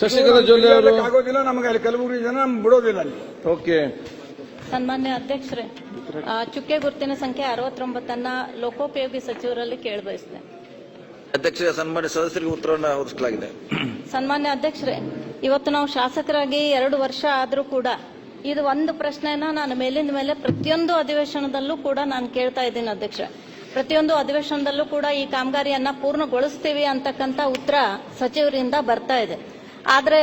ಶಶಿಕಲಾ ಜೊಲ್ಲೆ ಅವರು ಆಗೋದಿಲ್ಲ ನಮಗೆ ಅಲ್ಲಿ ಕಲಬುರಗಿ ಜನ ಬಿಡೋದಿಲ್ಲ ಅಲ್ಲಿ. ಓಕೆ. ಸನ್ಮಾನ್ಯ ಅಧ್ಯಕ್ಷರೇ ಚುಕ್ಕೆ ಗುರುತಿನ ಸಂಖ್ಯೆ ಅರವತ್ತೊಂಬತ್ತನ್ನ ಲೋಕೋಪಯೋಗಿ ಸಚಿವರಲ್ಲಿ ಕೇಳಬಯಸಿದೆ. ಅಧ್ಯಕ್ಷ ಸನ್ಮಾನ್ಯ ಸದಸ್ಯರಿಗೆ ಉತ್ತರವನ್ನು ಒದಗಿಸಲಾಗಿದೆ ಸನ್ಮಾನ್ಯ ಅಧ್ಯಕ್ಷರೇ ಇವತ್ತು ನಾವು ಶಾಸಕರಾಗಿ ಎರಡು ವರ್ಷ ಆದರೂ ಕೂಡ ಇದು ಒಂದು ಪ್ರಶ್ನೆನ ನಾನು ಮೇಲಿಂದ ಮೇಲೆ ಪ್ರತಿಯೊಂದು ಅಧಿವೇಶನದಲ್ಲೂ ಕೂಡ ನಾನು ಕೇಳ್ತಾ ಇದ್ದೀನಿ ಅಧ್ಯಕ್ಷ ಪ್ರತಿಯೊಂದು ಅಧಿವೇಶನದಲ್ಲೂ ಕೂಡ ಈ ಕಾಮಗಾರಿಯನ್ನ ಪೂರ್ಣಗೊಳಿಸ್ತೀವಿ ಅಂತಕ್ಕಂಥ ಉತ್ತರ ಸಚಿವರಿಂದ ಬರ್ತಾ ಇದೆ. ಆದ್ರೆ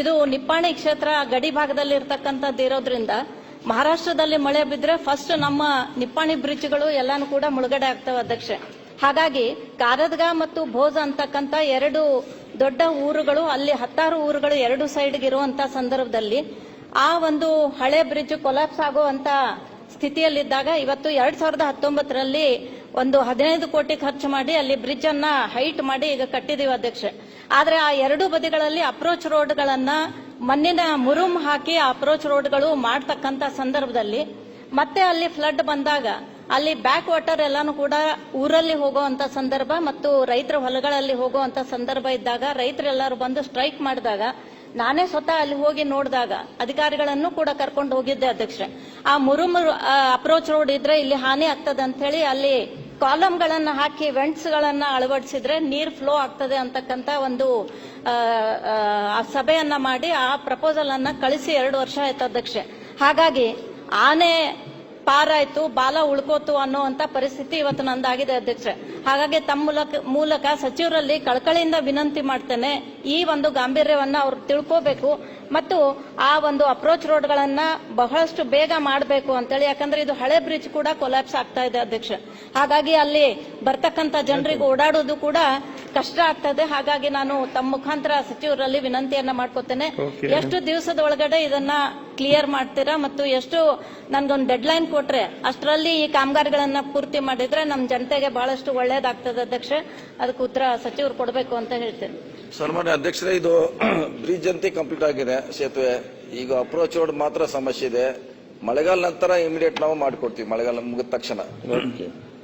ಇದು ನಿಪ್ಪಾಣಿ ಕ್ಷೇತ್ರ ಗಡಿ ಭಾಗದಲ್ಲಿ ಇರ್ತಕ್ಕಂಥದ್ದು ಇರೋದ್ರಿಂದ ಮಹಾರಾಷ್ಟ್ರದಲ್ಲಿ ಮಳೆ ಬಿದ್ರೆ ಫಸ್ಟ್ ನಮ್ಮ ನಿಪ್ಪಾಣಿ ಬ್ರಿಡ್ಜ್ಗಳು ಎಲ್ಲಾನು ಕೂಡ ಮುಳುಗಡೆ ಆಗ್ತವೆ ಅಧ್ಯಕ್ಷೆ. ಹಾಗಾಗಿ ಕಾರದ್ಗ ಮತ್ತು ಭೋಜ ಅಂತಕ್ಕಂಥ ಎರಡು ದೊಡ್ಡ ಊರುಗಳು, ಅಲ್ಲಿ ಹತ್ತಾರು ಊರುಗಳು ಎರಡು ಸೈಡ್ಗೆ ಇರುವಂತ ಸಂದರ್ಭದಲ್ಲಿ ಆ ಒಂದು ಹಳೆ ಬ್ರಿಡ್ಜ್ ಕೊಲಾಪ್ಸ್ ಆಗುವಂತ ಸ್ಥಿತಿಯಲ್ಲಿದ್ದಾಗ ಇವತ್ತು ಎರಡ್ ಸಾವಿರದ ಹತ್ತೊಂಬತ್ತರಲ್ಲಿ ಒಂದು ಹದಿನೈದು ಕೋಟಿ ಖರ್ಚು ಮಾಡಿ ಅಲ್ಲಿ ಬ್ರಿಡ್ಜ್ ಅನ್ನ ಹೈಟ್ ಮಾಡಿ ಈಗ ಕಟ್ಟಿದೀವಿ ಅಧ್ಯಕ್ಷೆ. ಆದ್ರೆ ಆ ಎರಡು ಬದಿಗಳಲ್ಲಿ ಅಪ್ರೋಚ್ ರೋಡ್ಗಳನ್ನ ಮಣ್ಣಿನ ಮುರುಮ್ ಹಾಕಿ ಅಪ್ರೋಚ್ ರೋಡ್ಗಳು ಮಾಡ್ತಕ್ಕಂಥ ಸಂದರ್ಭದಲ್ಲಿ ಮತ್ತೆ ಅಲ್ಲಿ ಫ್ಲಡ್ ಬಂದಾಗ ಅಲ್ಲಿ ಬ್ಯಾಕ್ ವಾಟರ್ ಎಲ್ಲಾನು ಕೂಡ ಊರಲ್ಲಿ ಹೋಗುವಂತ ಸಂದರ್ಭ ಮತ್ತು ರೈತರ ಹೊಲಗಳಲ್ಲಿ ಹೋಗುವಂತ ಸಂದರ್ಭ ಇದ್ದಾಗ ರೈತರೆಲ್ಲರೂ ಬಂದು ಸ್ಟ್ರೈಕ್ ಮಾಡಿದಾಗ ನಾನೇ ಸ್ವತಃ ಅಲ್ಲಿ ಹೋಗಿ ನೋಡಿದಾಗ ಅಧಿಕಾರಿಗಳನ್ನು ಕೂಡ ಕರ್ಕೊಂಡು ಹೋಗಿದ್ದೆ ಅಧ್ಯಕ್ಷ ಆ ಮುರುಮ್ ಅಪ್ರೋಚ್ ರೋಡ್ ಇದ್ರೆ ಇಲ್ಲಿ ಹಾನಿ ಆಗ್ತದೆ ಅಂತ ಹೇಳಿ ಅಲ್ಲಿ ಕಾಲಮ್ಗಳನ್ನ ಹಾಕಿ ವೆಂಟ್ಸ್ಗಳನ್ನು ಅಳವಡಿಸಿದ್ರೆ ನೀರು ಫ್ಲೋ ಆಗ್ತದೆ ಅಂತಕ್ಕಂತ ಒಂದು ಆ, ಸಭೆಯನ್ನ ಮಾಡಿ ಆ ಪ್ರಪೋಸಲ್ ಅನ್ನ ಕಳಿಸಿ ಎರಡು ವರ್ಷ ಆಯ್ತು ಅಧ್ಯಕ್ಷೆ. ಹಾಗಾಗಿ ಆನೆ ಪಾರಾಯ್ತು ಬಾಲ ಉಳ್ಕೋತು ಅನ್ನುವಂತ ಪರಿಸ್ಥಿತಿ ಇವತ್ತು ನಂದಾಗಿದೆ ಅಧ್ಯಕ್ಷೆ. ಹಾಗಾಗಿ ತಮ್ಮ ಮೂಲಕ ಮೂಲಕ ಸಚಿವರಲ್ಲಿ ಕಳಕಳಿಯಿಂದ ವಿನಂತಿ ಮಾಡ್ತೇನೆ ಈ ಒಂದು ಗಾಂಭೀರ್ಯವನ್ನ ಅವ್ರು ತಿಳ್ಕೋಬೇಕು. ಮತ್ತು ಆ ಒಂದು ಅಪ್ರೋಚ್ ರೋಡ್ಗಳನ್ನ ಬಹಳಷ್ಟು ಬೇಗ ಮಾಡಬೇಕು ಅಂತೇಳಿ. ಯಾಕಂದ್ರೆ ಇದು ಹಳೆ ಬ್ರಿಡ್ಜ್ ಕೂಡ ಕೊಲಾಪ್ಸ್ ಆಗ್ತಾ ಇದೆ ಅಧ್ಯಕ್ಷ. ಹಾಗಾಗಿ ಅಲ್ಲಿ ಬರ್ತಕ್ಕಂತ ಜನರಿಗೆ ಓಡಾಡೋದು ಕೂಡ ಕಷ್ಟ ಆಗ್ತದೆ. ಹಾಗಾಗಿ ನಾನು ತಮ್ಮ ಮುಖಾಂತರ ಸಚಿವರಲ್ಲಿ ವಿನಂತಿಯನ್ನ ಮಾಡ್ಕೋತೇನೆ. ಎಷ್ಟು ದಿವಸದ ಒಳಗಡೆ ಇದನ್ನ ಕ್ಲಿಯರ್ ಮಾಡ್ತೀರಾ ಮತ್ತು ಎಷ್ಟು ನನ್ಗೊಂದು ಡೆಡ್ ಲೈನ್ ಕೊಟ್ರೆ ಅಷ್ಟರಲ್ಲಿ ಈ ಕಾಮಗಾರಿಗಳನ್ನ ಪೂರ್ತಿ ಮಾಡಿದ್ರೆ ನಮ್ಮ ಜನತೆಗೆ ಬಹಳಷ್ಟು ಒಳ್ಳೇದಾಗ್ತದೆ ಅಧ್ಯಕ್ಷ. ಅದಕ್ಕೆ ಉತ್ತರ ಸಚಿವರು ಕೊಡಬೇಕು ಅಂತ ಹೇಳ್ತೇನೆ. ಸನ್ಮಾನ್ಯ ಅಧ್ಯಕ್ಷರೇ ಇದು ಬ್ರಿಡ್ಜ್ ಅಂತ ಕಂಪ್ಲೀಟ್ ಆಗಿದೆ ಸೇತುವೆ. ಈಗ ಅಪ್ರೋಚ್ ರೋಡ್ ಮಾತ್ರ ಸಮಸ್ಯೆ ಇದೆ. ಮಳೆಗಾಲ ನಂತರ ಇಮಿಡಿಯೇಟ್ ನಾವು ಮಾಡಿಕೊಡ್ತೀವಿ. ಮಳೆಗಾಲ ಮುಗಿದ ತಕ್ಷಣ. ಓಕೆ